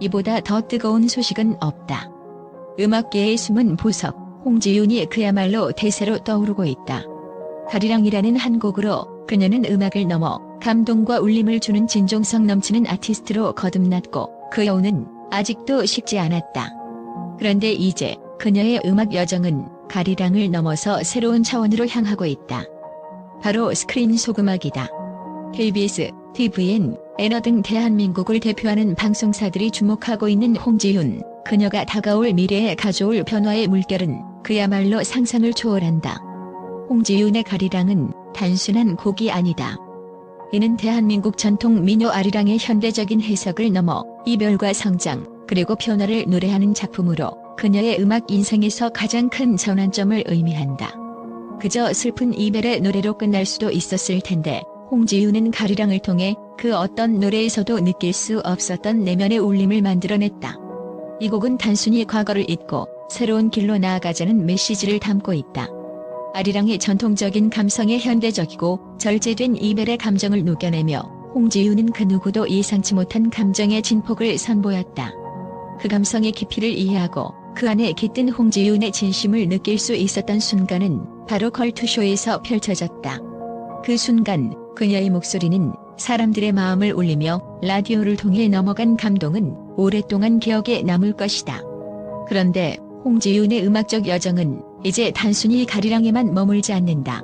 이보다 더 뜨거운 소식은 없다. 음악계의 숨은 보석, 홍지윤이 그야말로 대세로 떠오르고 있다. 가리랑이라는 한 곡으로 그녀는 음악을 넘어 감동과 울림을 주는 진정성 넘치는 아티스트로 거듭났고 그 여운은 아직도 식지 않았다. 그런데 이제 그녀의 음악 여정은 가리랑을 넘어서 새로운 차원으로 향하고 있다. 바로 스크린 소음악이다. KBS, TVN, 에너 등 대한민국을 대표하는 방송사들이 주목하고 있는 홍지윤. 그녀가 다가올 미래에 가져올 변화의 물결은 그야말로 상상을 초월한다. 홍지윤의 가리랑은 단순한 곡이 아니다. 이는 대한민국 전통 민요 아리랑의 현대적인 해석을 넘어 이별과 성장, 그리고 변화를 노래하는 작품으로 그녀의 음악 인생에서 가장 큰 전환점을 의미한다. 그저 슬픈 이별의 노래로 끝날 수도 있었을 텐데 홍지윤은 가리랑을 통해 그 어떤 노래에서도 느낄 수 없었던 내면의 울림을 만들어냈다. 이 곡은 단순히 과거를 잊고 새로운 길로 나아가자는 메시지를 담고 있다. 아리랑의 전통적인 감성에 현대적이고 절제된 이별의 감정을 녹여내며 홍지윤은 그 누구도 예상치 못한 감정의 진폭을 선보였다. 그 감성의 깊이를 이해하고 그 안에 깃든 홍지윤의 진심을 느낄 수 있었던 순간은 바로 걸투쇼에서 펼쳐졌다. 그 순간 그녀의 목소리는 사람들의 마음을 울리며 라디오를 통해 넘어간 감동은 오랫동안 기억에 남을 것이다. 그런데 홍지윤의 음악적 여정은 이제 단순히 가리랑에만 머물지 않는다.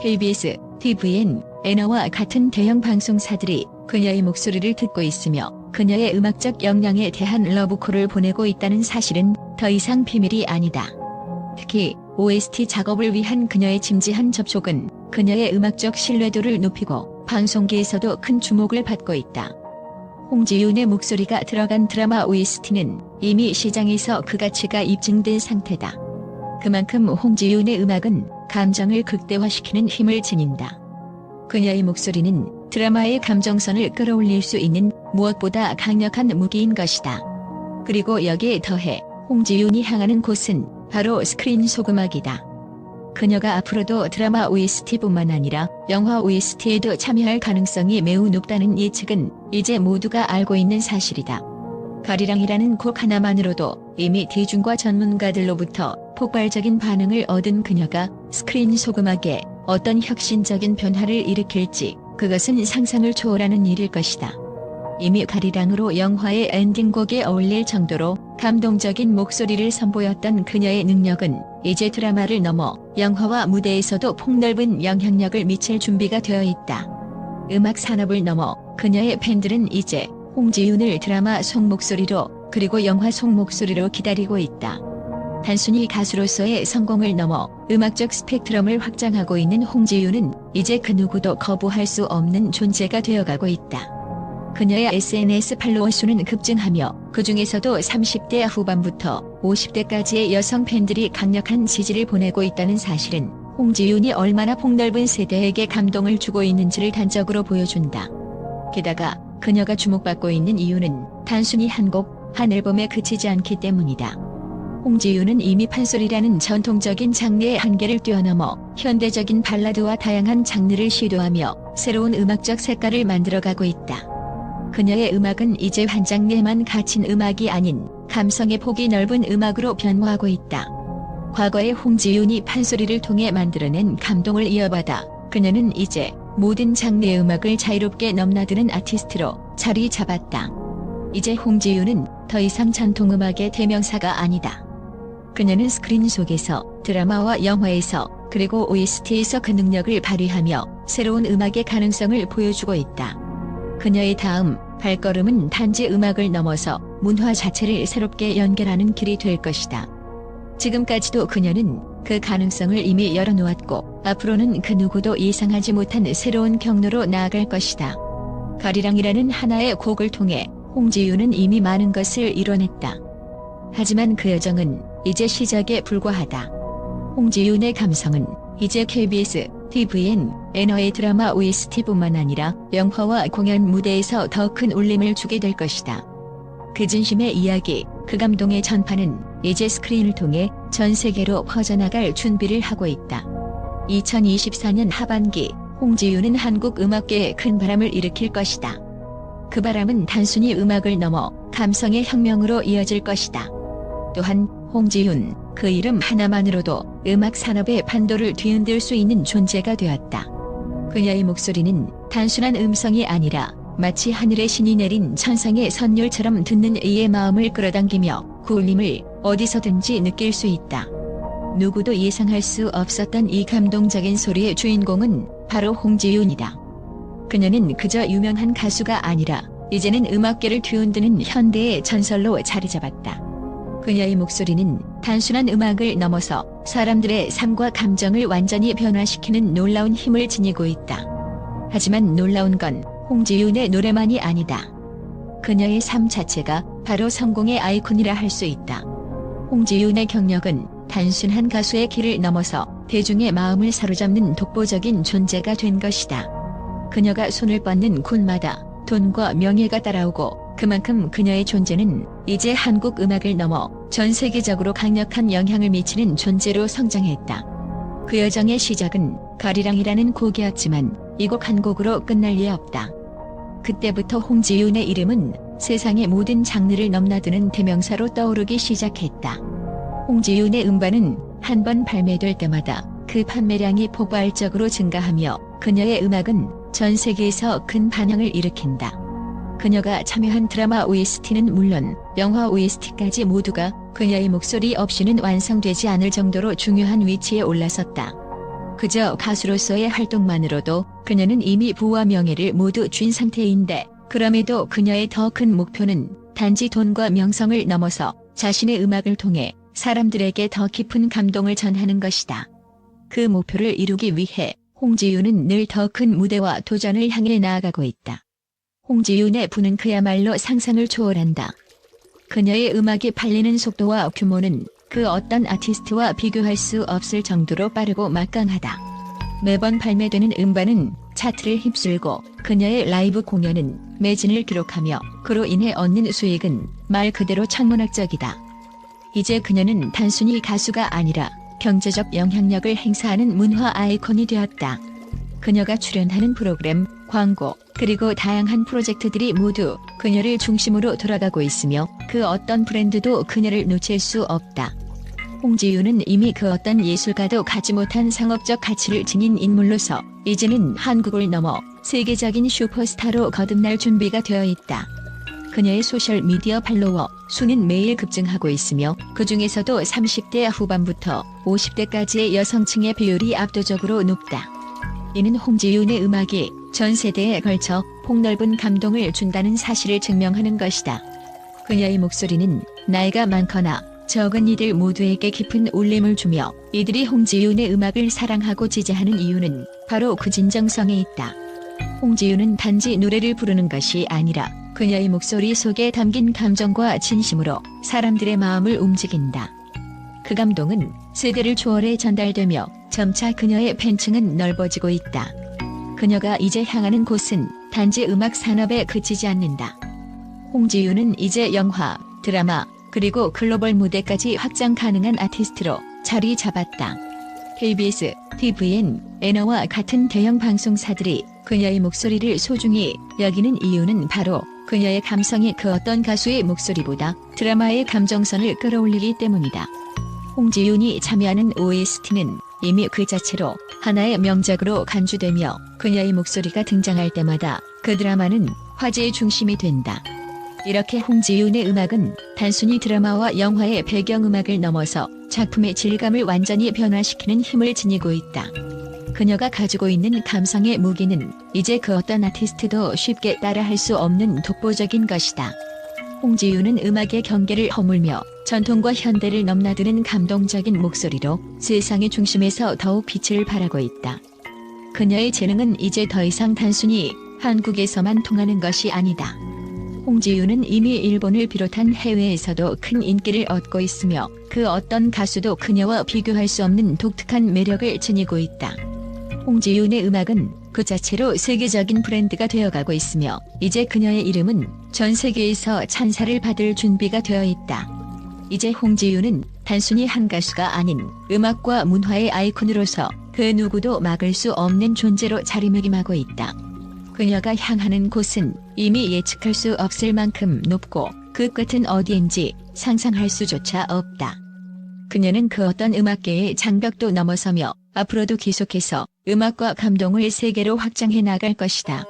KBS, TVN, 에너와 같은 대형 방송사들이 그녀의 목소리를 듣고 있으며 그녀의 음악적 역량에 대한 러브콜을 보내고 있다는 사실은 더 이상 비밀이 아니다. 특히 OST 작업을 위한 그녀의 짐지한 접촉은 그녀의 음악적 신뢰도를 높이고 방송계에서도 큰 주목을 받고 있다. 홍지윤의 목소리가 들어간 드라마 OST는 이미 시장에서 그 가치가 입증된 상태다. 그만큼 홍지윤의 음악은 감정을 극대화시키는 힘을 지닌다. 그녀의 목소리는 드라마의 감정선을 끌어올릴 수 있는 무엇보다 강력한 무기인 것이다. 그리고 여기에 더해 홍지윤이 향하는 곳은 바로 스크린 소금악이다. 그녀가 앞으로도 드라마 OST뿐만 아니라 영화 OST에도 참여할 가능성이 매우 높다는 예측은 이제 모두가 알고 있는 사실이다. 가리랑이라는 곡 하나만으로도 이미 대중과 전문가들로부터 폭발적인 반응을 얻은 그녀가 스크린 소금악에 어떤 혁신적인 변화를 일으킬지 그것은 상상을 초월하는 일일 것이다. 이미 가리랑으로 영화의 엔딩곡에 어울릴 정도로 감동적인 목소리를 선보였던 그녀의 능력은 이제 드라마를 넘어 영화와 무대에서도 폭넓은 영향력을 미칠 준비가 되어 있다. 음악 산업을 넘어 그녀의 팬들은 이제 홍지윤을 드라마 속목소리로 그리고 영화 속목소리로 기다리고 있다. 단순히 가수로서의 성공을 넘어 음악적 스펙트럼을 확장하고 있는 홍지윤은 이제 그 누구도 거부할 수 없는 존재가 되어가고 있다. 그녀의 SNS 팔로워 수는 급증하며 그 중에서도 30대 후반부터 50대까지의 여성 팬들이 강력한 지지를 보내고 있다는 사실은 홍지윤이 얼마나 폭넓은 세대에게 감동을 주고 있는지를 단적으로 보여준다. 게다가 그녀가 주목받고 있는 이유는 단순히 한 곡, 한 앨범에 그치지 않기 때문이다. 홍지윤은 이미 판소리라는 전통적인 장르의 한계를 뛰어넘어 현대적인 발라드와 다양한 장르를 시도하며 새로운 음악적 색깔을 만들어가고 있다. 그녀의 음악은 이제 한 장르에만 갇힌 음악이 아닌 감성의 폭이 넓은 음악으로 변모하고 있다. 과거의 홍지윤이 판소리를 통해 만들어낸 감동을 이어받아 그녀는 이제 모든 장르의 음악을 자유롭게 넘나드는 아티스트로 자리 잡았다. 이제 홍지윤은 더 이상 전통음악의 대명사가 아니다. 그녀는 스크린 속에서 드라마와 영화에서 그리고 OST에서 그 능력을 발휘하며 새로운 음악의 가능성을 보여주고 있다. 그녀의 다음 발걸음은 단지 음악을 넘어서 문화 자체를 새롭게 연결하는 길이 될 것이다. 지금까지도 그녀는 그 가능성을 이미 열어놓았고 앞으로는 그 누구도 예상하지 못한 새로운 경로로 나아갈 것이다. 가리랑이라는 하나의 곡을 통해 홍지윤은 이미 많은 것을 이뤄냈다. 하지만 그 여정은 이제 시작에 불과하다. 홍지윤의 감성은 이제 KBS, TVN, 에너의 드라마 OST뿐만 아니라 영화와 공연 무대에서 더 큰 울림을 주게 될 것이다. 그 진심의 이야기, 그 감동의 전파는 이제 스크린을 통해 전 세계로 퍼져나갈 준비를 하고 있다. 2024년 하반기 홍지윤은 한국 음악계에 큰 바람을 일으킬 것이다. 그 바람은 단순히 음악을 넘어 감성의 혁명으로 이어질 것이다. 또한 홍지윤 그 이름 하나만으로도 음악 산업의 판도를 뒤흔들 수 있는 존재가 되었다. 그녀의 목소리는 단순한 음성이 아니라 마치 하늘의 신이 내린 천상의 선율처럼 듣는 이의 마음을 끌어당기며 그 울림을 어디서든지 느낄 수 있다. 누구도 예상할 수 없었던 이 감동적인 소리의 주인공은 바로 홍지윤이다. 그녀는 그저 유명한 가수가 아니라 이제는 음악계를 뒤흔드는 현대의 전설로 자리 잡았다. 그녀의 목소리는 단순한 음악을 넘어서 사람들의 삶과 감정을 완전히 변화시키는 놀라운 힘을 지니고 있다. 하지만 놀라운 건 홍지윤의 노래만이 아니다. 그녀의 삶 자체가 바로 성공의 아이콘이라 할 수 있다. 홍지윤의 경력은 단순한 가수의 길을 넘어서 대중의 마음을 사로잡는 독보적인 존재가 된 것이다. 그녀가 손을 뻗는 곳마다 돈과 명예가 따라오고 그만큼 그녀의 존재는 이제 한국 음악을 넘어 전 세계적으로 강력한 영향을 미치는 존재로 성장했다. 그 여정의 시작은 가리랑이라는 곡이었지만 이 곡 한 곡으로 끝날 리 없다. 그때부터 홍지윤의 이름은 세상의 모든 장르를 넘나드는 대명사로 떠오르기 시작했다. 홍지윤의 음반은 한 번 발매될 때마다 그 판매량이 폭발적으로 증가하며 그녀의 음악은 전 세계에서 큰 반향을 일으킨다. 그녀가 참여한 드라마 OST는 물론 영화 OST까지 모두가 그녀의 목소리 없이는 완성되지 않을 정도로 중요한 위치에 올라섰다. 그저 가수로서의 활동만으로도 그녀는 이미 부와 명예를 모두 쥔 상태인데 그럼에도 그녀의 더 큰 목표는 단지 돈과 명성을 넘어서 자신의 음악을 통해 사람들에게 더 깊은 감동을 전하는 것이다. 그 목표를 이루기 위해 홍지윤은 늘 더 큰 무대와 도전을 향해 나아가고 있다. 홍지윤의 부는 그야말로 상상을 초월한다. 그녀의 음악이 팔리는 속도와 규모는 그 어떤 아티스트와 비교할 수 없을 정도로 빠르고 막강하다. 매번 발매되는 음반은 차트를 휩쓸고 그녀의 라이브 공연은 매진을 기록하며 그로 인해 얻는 수익은 말 그대로 천문학적이다. 이제 그녀는 단순히 가수가 아니라 경제적 영향력을 행사하는 문화 아이콘이 되었다. 그녀가 출연하는 프로그램, 광고, 그리고 다양한 프로젝트들이 모두 그녀를 중심으로 돌아가고 있으며 그 어떤 브랜드도 그녀를 놓칠 수 없다. 홍지윤은 이미 그 어떤 예술가도 가지 못한 상업적 가치를 지닌 인물로서 이제는 한국을 넘어 세계적인 슈퍼스타로 거듭날 준비가 되어 있다. 그녀의 소셜 미디어 팔로워 수는 매일 급증하고 있으며 그 중에서도 30대 후반부터 50대까지의 여성층의 비율이 압도적으로 높다. 이는 홍지윤의 음악이 전 세대에 걸쳐 폭넓은 감동을 준다는 사실을 증명하는 것이다. 그녀의 목소리는 나이가 많거나 적은 이들 모두에게 깊은 울림을 주며 이들이 홍지윤의 음악을 사랑하고 지지하는 이유는 바로 그 진정성에 있다. 홍지윤은 단지 노래를 부르는 것이 아니라 그녀의 목소리 속에 담긴 감정과 진심으로 사람들의 마음을 움직인다. 그 감동은 세대를 초월해 전달되며 점차 그녀의 팬층은 넓어지고 있다. 그녀가 이제 향하는 곳은 단지 음악 산업에 그치지 않는다. 홍지윤은 이제 영화, 드라마, 그리고 글로벌 무대까지 확장 가능한 아티스트로 자리 잡았다. KBS, TVN, 에너와 같은 대형 방송사들이 그녀의 목소리를 소중히 여기는 이유는 바로 그녀의 감성이 그 어떤 가수의 목소리보다 드라마의 감정선을 끌어올리기 때문이다. 홍지윤이 참여하는 OST는 이미 그 자체로 하나의 명작으로 간주되며 그녀의 목소리가 등장할 때마다 그 드라마는 화제의 중심이 된다. 이렇게 홍지윤의 음악은 단순히 드라마와 영화의 배경음악을 넘어서 작품의 질감을 완전히 변화시키는 힘을 지니고 있다. 그녀가 가지고 있는 감성의 무기는 이제 그 어떤 아티스트도 쉽게 따라할 수 없는 독보적인 것이다. 홍지윤은 음악의 경계를 허물며 전통과 현대를 넘나드는 감동적인 목소리로 세상의 중심에서 더욱 빛을 발하고 있다. 그녀의 재능은 이제 더 이상 단순히 한국에서만 통하는 것이 아니다. 홍지윤은 이미 일본을 비롯한 해외에서도 큰 인기를 얻고 있으며 그 어떤 가수도 그녀와 비교할 수 없는 독특한 매력을 지니고 있다. 홍지윤의 음악은 그 자체로 세계적인 브랜드가 되어가고 있으며 이제 그녀의 이름은 전 세계에서 찬사를 받을 준비가 되어 있다. 이제 홍지윤은 단순히 한 가수가 아닌 음악과 문화의 아이콘으로서 그 누구도 막을 수 없는 존재로 자리매김하고 있다. 그녀가 향하는 곳은 이미 예측할 수 없을 만큼 높고 그 끝은 어디인지 상상할 수조차 없다. 그녀는 그 어떤 음악계의 장벽도 넘어서며 앞으로도 계속해서 음악과 감동을 세계로 확장해 나갈 것이다.